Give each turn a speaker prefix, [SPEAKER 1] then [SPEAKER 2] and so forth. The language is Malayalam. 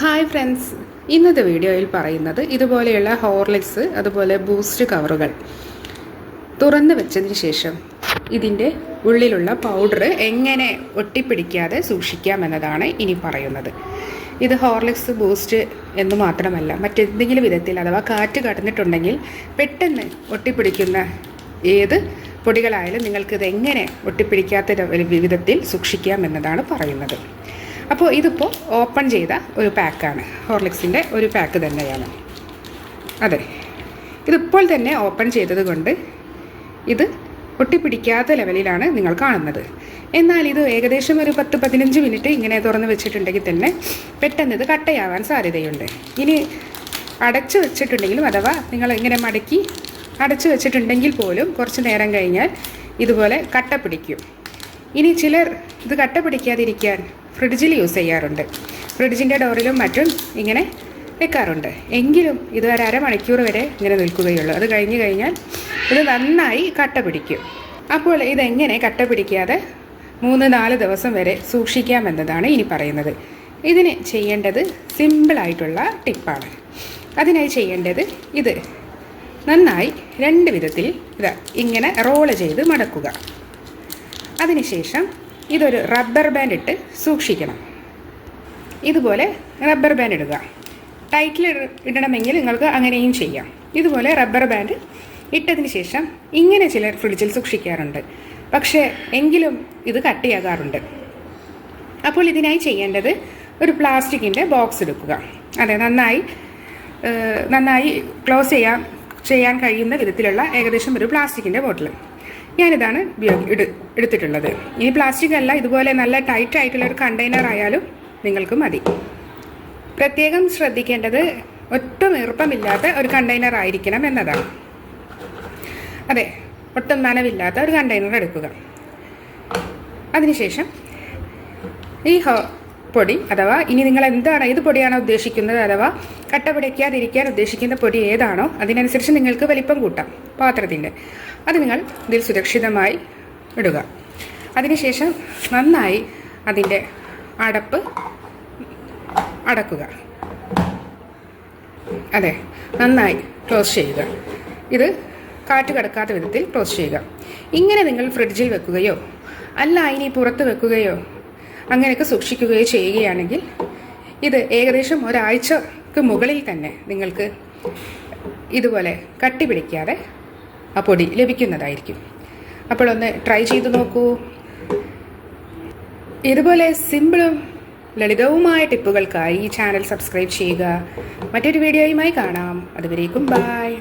[SPEAKER 1] ഹായ് ഫ്രണ്ട്സ് ഇന്നത്തെ വീഡിയോയിൽ പറയുന്നത് ഇതുപോലെയുള്ള ഹോർലിക്സ് അതുപോലെ ബൂസ്റ്റ് കവറുകൾ. തുറന്നു വെച്ചതിന് ശേഷം ഇതിന്റെ ഉള്ളിലുള്ള പൗഡർ എങ്ങനെ ഒട്ടിപ്പിടിക്കാതെ സൂക്ഷിക്കാം എന്നതാണ് ഇനി പറയുന്നത്. ഇത് ഹോർലിക്സ് ബൂസ്റ്റ് എന്ന് മാത്രമല്ല മറ്റെന്തെങ്കിലും വിധത്തിൽ അഥവാ കാറ്റ് കടന്നിട്ടുണ്ടെങ്കിൽ പെട്ടെന്ന് ഒട്ടിപ്പിടിക്കുന്ന ഏത് പൊടികളായാലും നിങ്ങൾക്കിത് എങ്ങനെ ഒട്ടിപ്പിടിക്കാത്ത വിധത്തിൽ സൂക്ഷിക്കാം എന്നതാണ് പറയുന്നത്. അപ്പോൾ ഇതിപ്പോൾ ഓപ്പൺ ചെയ്ത ഒരു പാക്കാണ്. ഹോർലിക്സിന്റെ ഒരു പാക്ക് തന്നെയാണ്. അതെ. ഇതിപ്പോൾ തന്നെ ഓപ്പൺ ചെയ്തത് കൊണ്ട് ഇത് ഒട്ടിപ്പിടിക്കാത്ത ലെവലിലാണ് നിങ്ങൾ കാണുന്നത്. എന്നാൽ ഇത് ഏകദേശം ഒരു പത്ത് പതിനഞ്ച് മിനിറ്റ് ഇങ്ങനെ തുറന്ന് വെച്ചിട്ടുണ്ടെങ്കിൽ തന്നെ പെട്ടെന്ന് ഇത് കട്ടയാവാൻ സാധ്യതയുണ്ട്. ഇനി അടച്ചു വെച്ചിട്ടുണ്ടെങ്കിലും അഥവാ നിങ്ങൾ ഇങ്ങനെ മടക്കി അടച്ചു വെച്ചിട്ടുണ്ടെങ്കിൽ പോലും കുറച്ച് നേരം കഴിഞ്ഞാൽ ഇതുപോലെ കട്ട പിടിക്കും. ഇനി ചിലർ ഇത് കട്ട പിടിക്കാതിരിക്കാൻ ഫ്രിഡ്ജിൽ യൂസ് ചെയ്യാറുണ്ട്. ഫ്രിഡ്ജിന്റെ ഡോറിലും മറ്റും ഇങ്ങനെ വെക്കാറുണ്ട്. എങ്കിലും ഇത് ഒരു അരമണിക്കൂർ വരെ ഇങ്ങനെ നിൽക്കുകയുള്ളൂ. അത് കഴിഞ്ഞ് കഴിഞ്ഞാൽ ഇത് നന്നായി കട്ട പിടിക്കും. അപ്പോൾ ഇതെങ്ങനെ കട്ട പിടിക്കാതെ മൂന്ന് നാല് ദിവസം വരെ സൂക്ഷിക്കാമെന്നതാണ് ഇനി പറയുന്നത്. ഇതിന് ചെയ്യേണ്ടത് സിമ്പിളായിട്ടുള്ള ടിപ്പാണ്. അതിനായി ചെയ്യേണ്ടത് ഇത്. നന്നായി രണ്ട് വിധത്തിൽ ഇതാ ഇങ്ങനെ റോൾ ചെയ്ത് മടക്കുക. അതിനുശേഷം ഇതൊരു റബ്ബർ ബാൻഡ് ഇട്ട് സൂക്ഷിക്കണം. ഇതുപോലെ റബ്ബർ ബാൻഡ് ഇടുക. ടൈറ്റിൽ ഇടണമെങ്കിൽ നിങ്ങൾക്ക് അങ്ങനെയും ചെയ്യാം. ഇതുപോലെ റബ്ബർ ബാൻഡ് ഇട്ടതിന് ശേഷം ഇങ്ങനെ ചിലർ ഫ്രിഡ്ജിൽ സൂക്ഷിക്കാറുണ്ട്. പക്ഷേ എങ്കിലും ഇത് കട്ടിയാകാറുണ്ട് അപ്പോൾ ഇതിനായി ചെയ്യേണ്ടത് ഒരു പ്ലാസ്റ്റിക്കിന്റെ ബോക്സ് എടുക്കുക. അതെ നന്നായി നന്നായി ക്ലോസ് ചെയ്യാൻ ചെയ്യാൻ കഴിയുന്ന വിധത്തിലുള്ള ഏകദേശം ഒരു പ്ലാസ്റ്റിക്കിന്റെ ബോട്ടിൽ ഞാനിതാണ് ഉപയോഗി എടു എടുത്തിട്ടുള്ളത്. ഇനി പ്ലാസ്റ്റിക് അല്ല ഇതുപോലെ നല്ല ടൈറ്റ് ആയിട്ടുള്ള ഒരു കണ്ടെയ്നർ ആയാലും നിങ്ങൾക്ക് മതി. പ്രത്യേകം ശ്രദ്ധിക്കേണ്ടത് ഒട്ടും ഈർപ്പമില്ലാത്ത ഒരു കണ്ടെയ്നർ ആയിരിക്കണം എന്നതാണ്. അതെ ഒട്ടും നനവില്ലാത്ത ഒരു കണ്ടെയ്നർ എടുക്കുക. അതിനുശേഷം ഈ പൊടി അഥവാ ഇനി നിങ്ങൾ എന്താണ് ഏത് പൊടിയാണോ ഉദ്ദേശിക്കുന്നത് അഥവാ കട്ട പിടിക്കാതിരിക്കാൻ ഉദ്ദേശിക്കുന്ന പൊടി ഏതാണോ അതിനനുസരിച്ച് നിങ്ങൾക്ക് വലിപ്പം കൂട്ടാം പാത്രത്തിന്റെ. അത് നിങ്ങൾ ഇതിൽ സുരക്ഷിതമായി ഇടുക. അതിനുശേഷം നന്നായി അതിന്റെ അടപ്പ് അടക്കുക. അതെ നന്നായി ക്ലോസ് ചെയ്യുക. ഇത് കാറ്റ് കടക്കാത്ത വിധത്തിൽ ക്ലോസ് ചെയ്യുക. ഇങ്ങനെ നിങ്ങൾ ഫ്രിഡ്ജിൽ വെക്കുകയോ അല്ല ഇനി പുറത്ത് വെക്കുകയോ അങ്ങനെയൊക്കെ സൂക്ഷിക്കുകയോ ചെയ്യുകയാണെങ്കിൽ ഇത് ഏകദേശം ഒരാഴ്ചക്ക് മുകളിൽ തന്നെ നിങ്ങൾക്ക് ഇതുപോലെ കട്ടി പിടിക്കാതെ ആ പൊടി ലഭിക്കുന്നതായിരിക്കും. അപ്പോൾ ഒന്ന് ട്രൈ ചെയ്ത് നോക്കൂ. ഇതുപോലെ സിമ്പിളും ലളിതവുമായ ടിപ്പുകൾക്കായി ഈ ചാനൽ സബ്സ്ക്രൈബ് ചെയ്യുക. മറ്റൊരു വീഡിയോയുമായി കാണാം. അതുവരേക്കും ബായ്